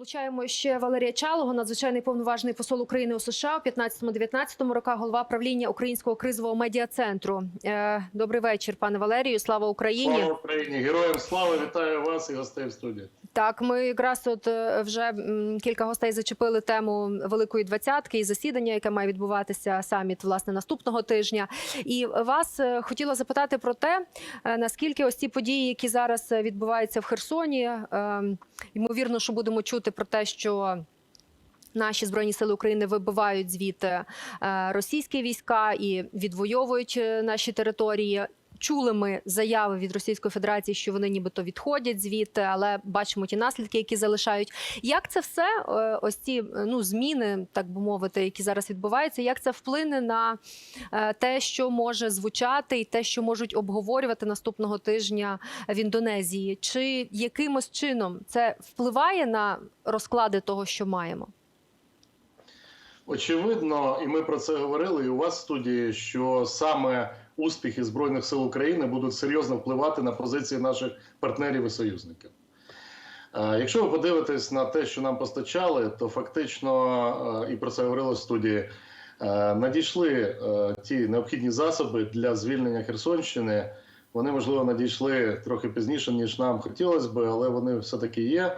Долучаємо ще Валерія Чалого, надзвичайний повноважний посол України у США у 15-19 роках, голова правління Українського кризового медіа центру. Е, Добрий вечір, пане Валерію. Слава Україні. Слава Україні! Героям слава! Вітаю вас і гостей в студії. Так, ми якраз от е, вже кілька гостей зачепили тему Великої двадцятки і засідання, яке має відбуватися саміт власне наступного тижня. І вас е, хотіла запитати про те, наскільки ось ці події, які зараз відбуваються в Херсоні, е, ймовірно, що будемо чути про те, що. Наші збройні сили України вибивають звідти е, російські війська і відвоюють е, наші території. Чули ми заяви від Російської Федерації, що вони нібито відходять звідти, але бачимо ті наслідки, які залишають. Як це все, е, ось ці е, ну зміни, так би мовити, які зараз відбуваються, як це вплине на е, те, що може звучати, і те, що можуть обговорювати наступного тижня в Індонезії? Чи якимось чином це впливає на розклади того, що маємо? Очевидно, і ми про це говорили. І у вас в студії, що саме успіхи збройних сил України будуть серйозно впливати на позиції наших партнерів і союзників. Е, Якщо ви подивитесь на те, що нам постачали, то фактично, е, і про це говорили в студії, е, надійшли ті необхідні засоби для звільнення Херсонщини. Вони, можливо, надійшли трохи пізніше, ніж нам хотілося би, але вони все-таки є.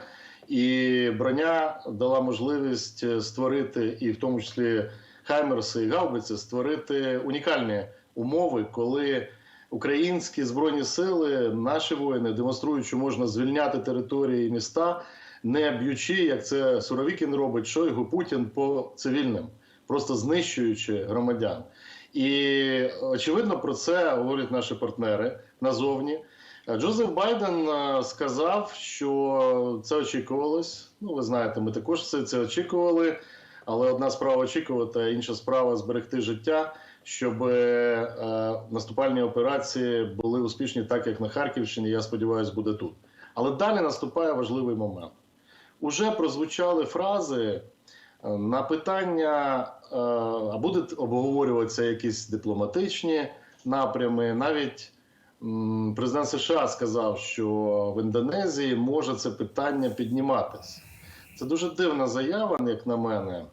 І броня дала можливість створити, і в тому числі Хаймерси і Гаубиці, створити унікальні умови, коли українські збройні сили, наші воїни демонструють, що можна звільняти території і міста, не б'ючи, як це Суровікін робить, Шойгу, Путін по цивільним, просто знищуючи громадян. І очевидно про це говорять наші партнери назовні. Джозеф Байден е, сказав, що це очікувалось. Ну, ви знаєте, ми також все це очікували. Але одна справа очікувати, а інша справа зберегти життя, щоб е, наступальні операції були успішні, так як на Харківщині. Я сподіваюся, буде тут. Але далі наступає важливий момент. Уже прозвучали фрази е, на питання, е, а будуть обговорюватися якісь дипломатичні напрями, навіть. М, Президент США сказав, що в Індонезії може це питання підніматись. Це дуже дивна заява, як на мене.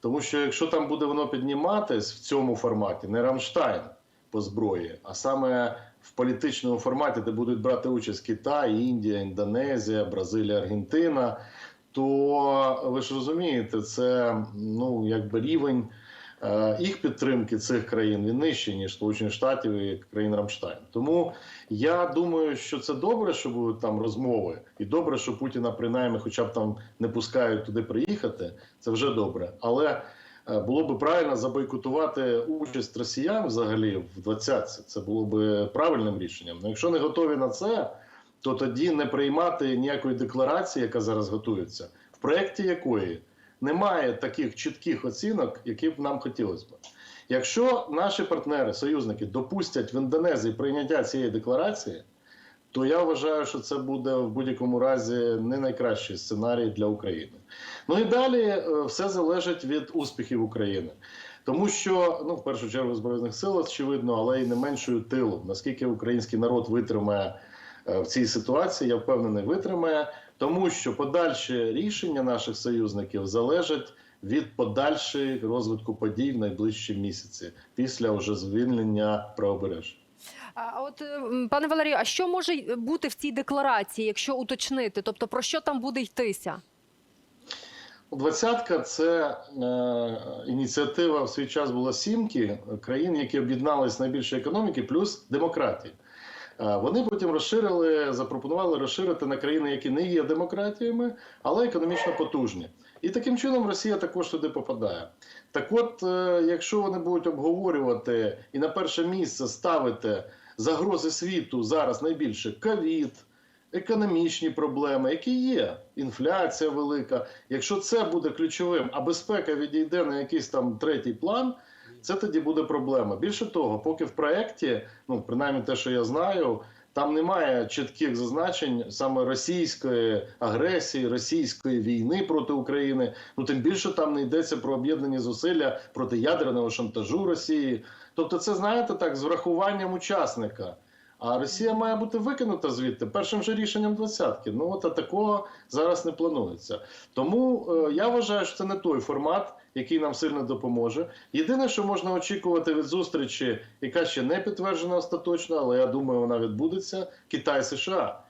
Тому що якщо там буде воно підніматись в цьому форматі, не Рамштайн по зброї, а саме в політичному форматі, де будуть брати участь Китай, Індія, Індонезія, Бразилія, Аргентина, то ви ж розумієте, це ну якби рівень їх підтримки цих країн він нижчий, ніж Сполучених Штатів і країн Рамштайн. Тому я думаю, що це добре, що будуть там розмови, і добре, що Путіна принаймні, хоча б там не пускають туди приїхати. Це вже добре. Але е, було би правильно забойкотувати участь росіян взагалі в двадцятці. Це було би правильним рішенням. Ну, якщо не готові на це, то тоді не приймати ніякої декларації, яка зараз готується, в проєкті якої немає таких чітких оцінок, які б нам хотілося б. Якщо наші партнери, союзники допустять в Індонезії прийняття цієї декларації, то я вважаю, що це буде в будь-якому разі не найкращий сценарій для України. Ну і далі е, все залежить від успіхів України. Тому що, ну, в першу чергу, Збройних сил, очевидно, але й не меншою тилу. Наскільки український народ витримає в цій ситуації, я впевнений, витримає, тому що подальші рішення наших союзників залежать від подальшої розвитку подій в найближчі місяці після вже звільнення правобережжя. А от, е, пане Валерію, а що може бути в цій декларації, якщо уточнити? Тобто про що там буде йтися? Двадцятка це е, ініціатива в свій час була сімки країн, які об'єднались найбільше економіки, плюс демократії. Е, вони потім розширили, запропонували розширити на країни, які не є демократіями, але економічно потужні. І таким чином Росія також туди попадає. Так от, е, якщо вони будуть обговорювати і на перше місце ставити загрози світу зараз найбільше ковід, економічні проблеми, які є, інфляція велика. Якщо це буде ключовим, а безпека відійде на якийсь там третій план, це тоді буде проблема. Більше того, поки в проєкті, ну принаймні те, що я знаю, там немає чітких зазначень саме російської агресії, російської війни проти України. Ну тим більше там не йдеться про об'єднані зусилля проти ядерного шантажу Росії. Тобто, це знаєте так з врахуванням учасника. А Росія має бути викинута звідти першим же рішенням двадцятки. Ну от а такого зараз не планується. Тому е, я вважаю, що це не той формат, який нам сильно допоможе. Єдине, що можна очікувати від зустрічі, яка ще не підтверджена остаточно, але я думаю, вона відбудеться Китай США.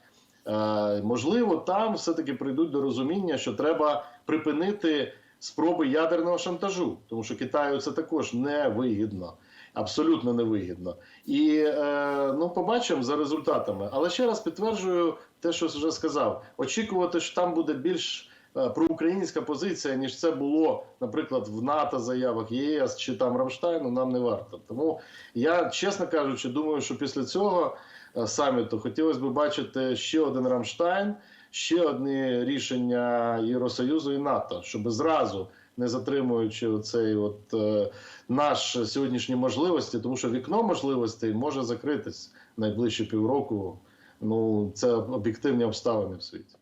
Е, можливо, там все-таки прийдуть до розуміння, що треба припинити спроби ядерного шантажу, тому що Китаю це також невигідно, абсолютно невигідно. І е, ну, побачимо за результатами. Але ще раз підтверджую те, що вже сказав: очікувати, що там буде більш е, проукраїнська позиція, ніж це було, наприклад, в НАТО заявах ЄС чи там Рамштайну, нам не варто. Тому я, чесно кажучи, думаю, що після цього е, саміту хотілося б бачити ще один Рамштайн, ще одне рішення Євросоюзу і НАТО, щоб зразу. Не затримуючи оцей от е, наш сьогоднішні можливості, тому що вікно можливостей може закритись найближчі півроку. Ну це об'єктивні обставини в світі.